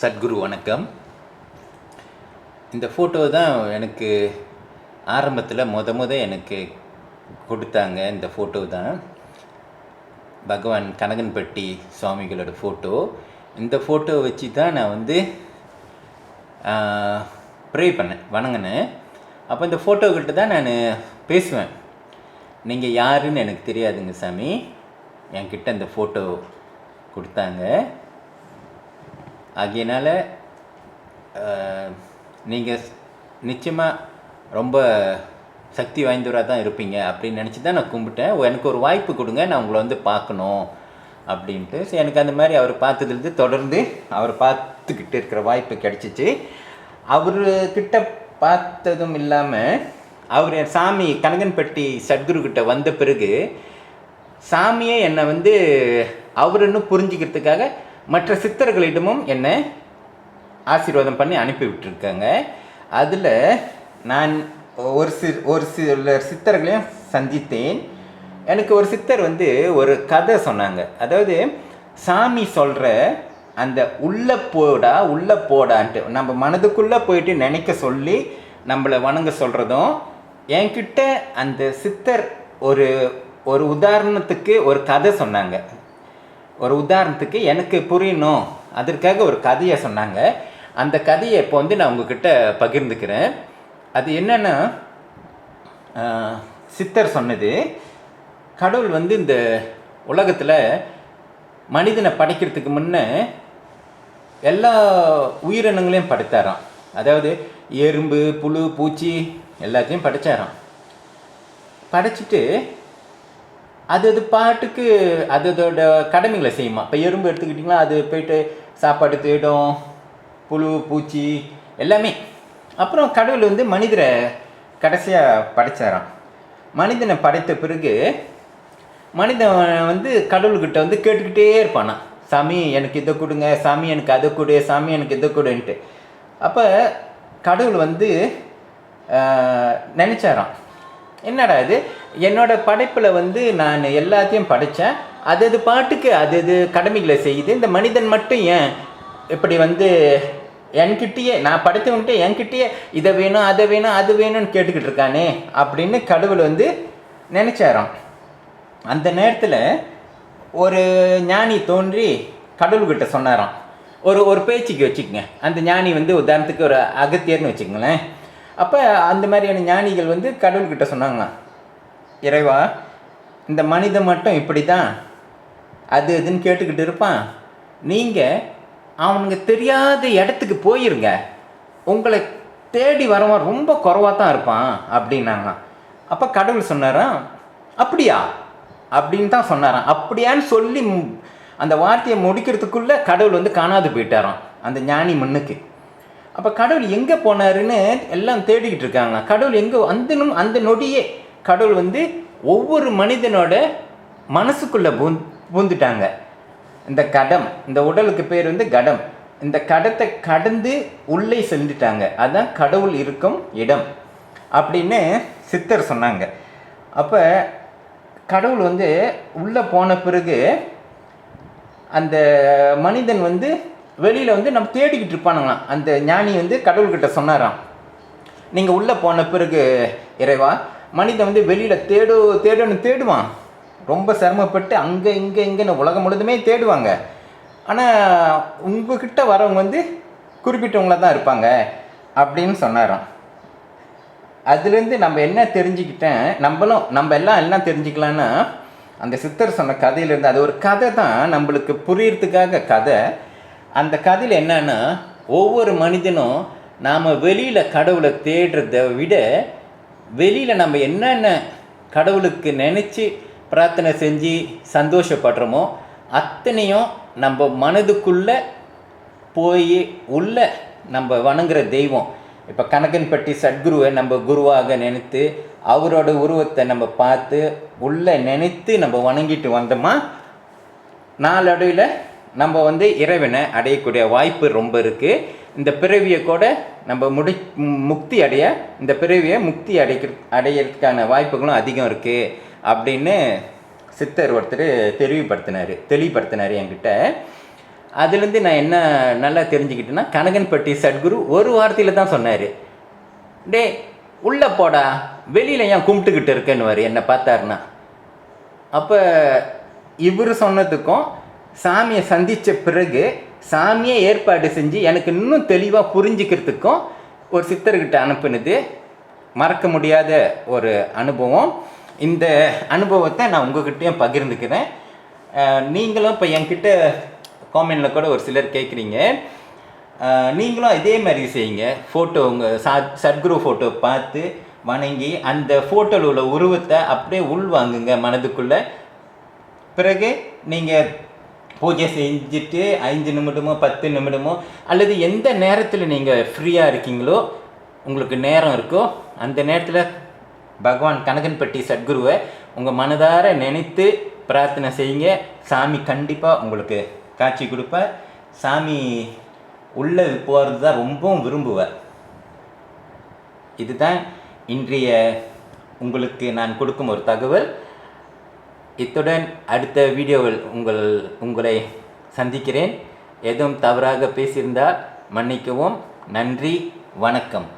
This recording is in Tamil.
சத்குரு வணக்கம். இந்த ஃபோட்டோ தான் எனக்கு ஆரம்பத்தில் முத முத எனக்கு கொடுத்தாங்க இந்த ஃபோட்டோ தான். பகவான் கனகன்பட்டி சுவாமிகளோட ஃபோட்டோ இந்த ஃபோட்டோ வச்சு தான் நான் வந்து ப்ரே பண்ணேன் வணங்கினேன். அப்போ இந்த ஃபோட்டோக்கிட்ட தான் நான் பேசுவேன். நீங்கள் யாருன்னு எனக்கு தெரியாதுங்க சாமி. என்கிட்ட இந்த ஃபோட்டோ கொடுத்தாங்க. ஆகியனால நீங்கள் நிச்சயமாக ரொம்ப சக்தி வாய்ந்தவராக தான் இருப்பீங்க அப்படின்னு நினச்சி தான் நான் கும்பிட்டேன். எனக்கு ஒரு வாய்ப்பு கொடுங்க நான் உங்களை வந்து பார்க்கணும் அப்படின்ட்டு. ஸோ எனக்கு அந்த மாதிரி அவர் பார்த்ததுலேருந்து தொடர்ந்து அவர் பார்த்துக்கிட்டு இருக்கிற வாய்ப்பு கிடச்சிச்சு. அவர்கிட்ட பார்த்ததும் இல்லாமல் அவர் என் சாமி கனகன்பட்டி சத்குரு கிட்ட வந்த பிறகு சாமியே என்னை வந்து அவர் இன்னும் புரிஞ்சுக்கிறதுக்காக மற்ற சித்தர்களிடமும் என்னை ஆசீர்வாதம் பண்ணி அனுப்பி விட்டுருக்காங்க. அதில் நான் ஒரு சி ஒரு சில சித்தர்களையும் சந்தித்தேன். எனக்கு ஒரு சித்தர் வந்து ஒரு கதை சொன்னாங்க. அதாவது சாமி சொல்கிற அந்த உள்ள போடா உள்ள போடான்ட்டு நம்ம மனதுக்குள்ளே போயிட்டு நினைக்க சொல்லி நம்மளை வணங்க சொல்கிறதும் என்கிட்ட அந்த சித்தர் ஒரு ஒரு உதாரணத்துக்கு ஒரு கதை சொன்னாங்க. ஒரு உதாரணத்துக்கு எனக்கு புரியணும். அதற்காக ஒரு கதையை சொன்னாங்க. அந்த கதையை இப்போ வந்து நான் உங்ககிட்ட பகிர்ந்துக்கிறேன். அது என்னென்னா சித்தர் சொன்னது கடவுள் வந்து இந்த உலகத்தில் மனிதனை படைக்கிறதுக்கு முன்னே எல்லா உயிரினங்களையும் படைத்தாராம். அதாவது எறும்பு புழு பூச்சி எல்லாத்தையும் படைச்சாராம். படைச்சிட்டு அது அது பாட்டுக்கு அது அதோட கடமைகளை செய்யுமா? இப்போ எறும்பு எடுத்துக்கிட்டிங்களா? அது போயிட்டு சாப்பாடு தேடும் புழு பூச்சி எல்லாமே. அப்புறம் கடவுள் வந்து மனிதரை கடைசியாக படைச்சாராம். மனிதனை படைத்த பிறகு மனிதன் வந்து கடவுள்கிட்ட வந்து கேட்டுக்கிட்டே இருப்பானா? சாமி எனக்கு இதை கொடுங்க சாமி எனக்கு அதை கொடு சாமி எனக்கு இதை கொடுன்ட்டு. அப்போ கடவுள் வந்து நினச்சாராம். என்னடா இது? என்னோட படைப்பில் வந்து நான் எல்லாத்தையும் படித்தேன் அது அது பாட்டுக்கு அது அது கடமைகளை செய்யுது. இந்த மனிதன் மட்டும் ஏன் இப்படி வந்து என்கிட்டயே நான் படைத்தவன்கிட்ட என்கிட்டயே இதை வேணும் அதை வேணும் அது வேணும்னு கேட்டுக்கிட்டு இருக்கானே அப்படின்னு கடவுள் வந்து நினச்சாராம். அந்த நேரத்தில் ஒரு ஞானி தோன்றி கடவுள்கிட்ட சொன்னாராம். ஒரு ஒரு பேச்சுக்கு வச்சுக்கோங்க. அந்த ஞானி வந்து உதாரணத்துக்கு ஒரு அகத்தியர்னு வச்சுக்கங்களேன். அப்போ அந்த மாதிரியான ஞானிகள் வந்து கடவுள்கிட்ட சொன்னாங்களாம் இறைவா இந்த மனிதன் மட்டும் இப்படி தான் அது இதுன்னு கேட்டுக்கிட்டு இருப்பான். நீங்கள் அவனுங்க தெரியாத இடத்துக்கு போயிருங்க. உங்களை தேடி வரவன் ரொம்ப குறைவாக தான் இருப்பான் அப்படின்னாங்க அப்போ கடவுள் சொன்னாராம் அப்படியா? அப்படின்னு தான் சொன்னாராம். அப்படியான்னு சொல்லி அந்த வார்த்தையை முடிக்கிறதுக்குள்ளே கடவுள் வந்து காணாது போயிட்டாராம் அந்த ஞானி மண்ணுக்கு. அப்போ கடவுள் எங்கே போனாருன்னு எல்லாம் தேடிக்கிட்டு இருக்காங்க. கடவுள் எங்கே அந்த அந்த நொடியே கடவுள் வந்து ஒவ்வொரு மனிதனோட மனசுக்குள்ளே பூந் பூந்துட்டாங்க. இந்த கடம் இந்த உடலுக்கு பேர் வந்து கடம். இந்த கடத்தை கடந்து உள்ளே சென்றுட்டாங்க. அதுதான் கடவுள் இருக்கும் இடம் அப்படின்னு சித்தர் சொன்னாங்க. அப்போ கடவுள் வந்து உள்ளே போன பிறகு அந்த மனிதன் வந்து வெளியில் வந்து நம்ம தேடிக்கிட்டு இருப்பானுங்களாம். அந்த ஞானி வந்து கடவுள்கிட்ட சொன்னாராம். நீங்கள் உள்ளே போன பிறகு இறைவா மனிதன் வந்து வெளியில் தேடு தேடுன்னு தேடுவான். ரொம்ப சிரமப்பட்டு அங்கே இங்கே இங்கேன்னு உலகம் முழுதுமே தேடுவாங்க. ஆனால் உங்ககிட்ட வரவங்க வந்து குறிப்பிட்டவங்கள தான் இருப்பாங்க அப்படின்னு சொன்னாராம். அதுலேருந்து நம்ம என்ன தெரிஞ்சுக்கிட்டேன்? நம்மளும் நம்ம எல்லாம் எல்லாம் தெரிஞ்சுக்கலான்னா அந்த சித்தர் சொன்ன கதையிலேருந்து அது ஒரு கதை தான். நம்மளுக்கு புரியறதுக்காக கதை. அந்த கதையில் என்னன்னா ஒவ்வொரு மனிதனும் நாம் வெளியில் கடவுளை தேடுறத விட வெளியில் நம்ம என்னென்ன கடவுளுக்கு நினச்சி பிரார்த்தனை செஞ்சு சந்தோஷப்படுறோமோ அத்தனையும் நம்ம மனதுக்குள்ளே போய் உள்ள நம்ம வணங்குற தெய்வம். இப்போ கணக்கன்பட்டி சத்குருவை நம்ம குருவாக நினைத்து அவரோட உருவத்தை நம்ம பார்த்து உள்ளே நினைத்து நம்ம வணங்கிட்டு வந்தோமா? நாளடைவில் நம்ம வந்து இறைவனை அடையக்கூடிய வாய்ப்பு ரொம்ப இருக்குது இந்த பிறவியை கூட நம்ம முடி முக்தி அடைய இந்த பிறவியை முக்தி அடைக்கிற அடையிறதுக்கான வாய்ப்புகளும் அதிகம் இருக்குது அப்படின்னு சித்தர் ஒருத்தர் தெளிவுபடுத்தினார் தெளிவுபடுத்தினார் என்கிட்ட. அதுலேருந்து நான் என்ன நல்லா தெரிஞ்சுக்கிட்டேன்னா கனகன்பட்டி சத்குரு ஒரு வார்த்தையில் தான் சொன்னார். டே உள்ளே போடா வெளியில் ஏன் கும்பிட்டுக்கிட்டு இருக்கேன்னு என்னை பார்த்தாருன்னா. அப்போ இவர் சொன்னதுக்கும் சாமியை சந்தித்த பிறகு சாமியே ஏற்பாடு செஞ்சு எனக்கு இன்னும் தெளிவாக புரிஞ்சுக்கிறதுக்கும் ஒரு சித்தர்கிட்ட அனுப்புனது. மறக்க முடியாத ஒரு அனுபவம். இந்த அனுபவத்தை நான் உங்ககிட்டயும் பகிர்ந்துக்கிறேன். நீங்களும் இப்போ என்கிட்ட காமெண்டில் கூட ஒரு சிலர் கேட்குறீங்க நீங்களும் இதே மாதிரி செய்யுங்க. ஃபோட்டோ உங்கள் சா சத்குரு ஃபோட்டோ பார்த்து வணங்கி அந்த ஃபோட்டோவில் உள்ள உருவத்தை அப்படியே உள்வாங்குங்க மனதுக்குள்ளே. பிறகு நீங்கள் பூஜை செஞ்சுட்டு ஐந்து நிமிடமோ பத்து நிமிடமோ அல்லது எந்த நேரத்தில் நீங்கள் ஃப்ரீயாக இருக்கீங்களோ உங்களுக்கு நேரம் இருக்கோ அந்த நேரத்தில் பகவான் கனகன்பட்டி சத்குருவை உங்கள் மனதார நினைத்து பிரார்த்தனை செய்யுங்க. சாமி கண்டிப்பாக உங்களுக்கு காட்சி கொடுப்பார். சாமி உள்ளே போகிறது தான் ரொம்பவும் விரும்புவார். இதுதான் இன்றைய உங்களுக்கு நான் கொடுக்கும் ஒரு தகவல். இத்துடன் அடுத்த வீடியோவில் உங்கள் உங்களை சந்திக்கிறேன். எதுவும் தவறாக பேசியிருந்தால் மன்னிக்கவும். நன்றி வணக்கம்.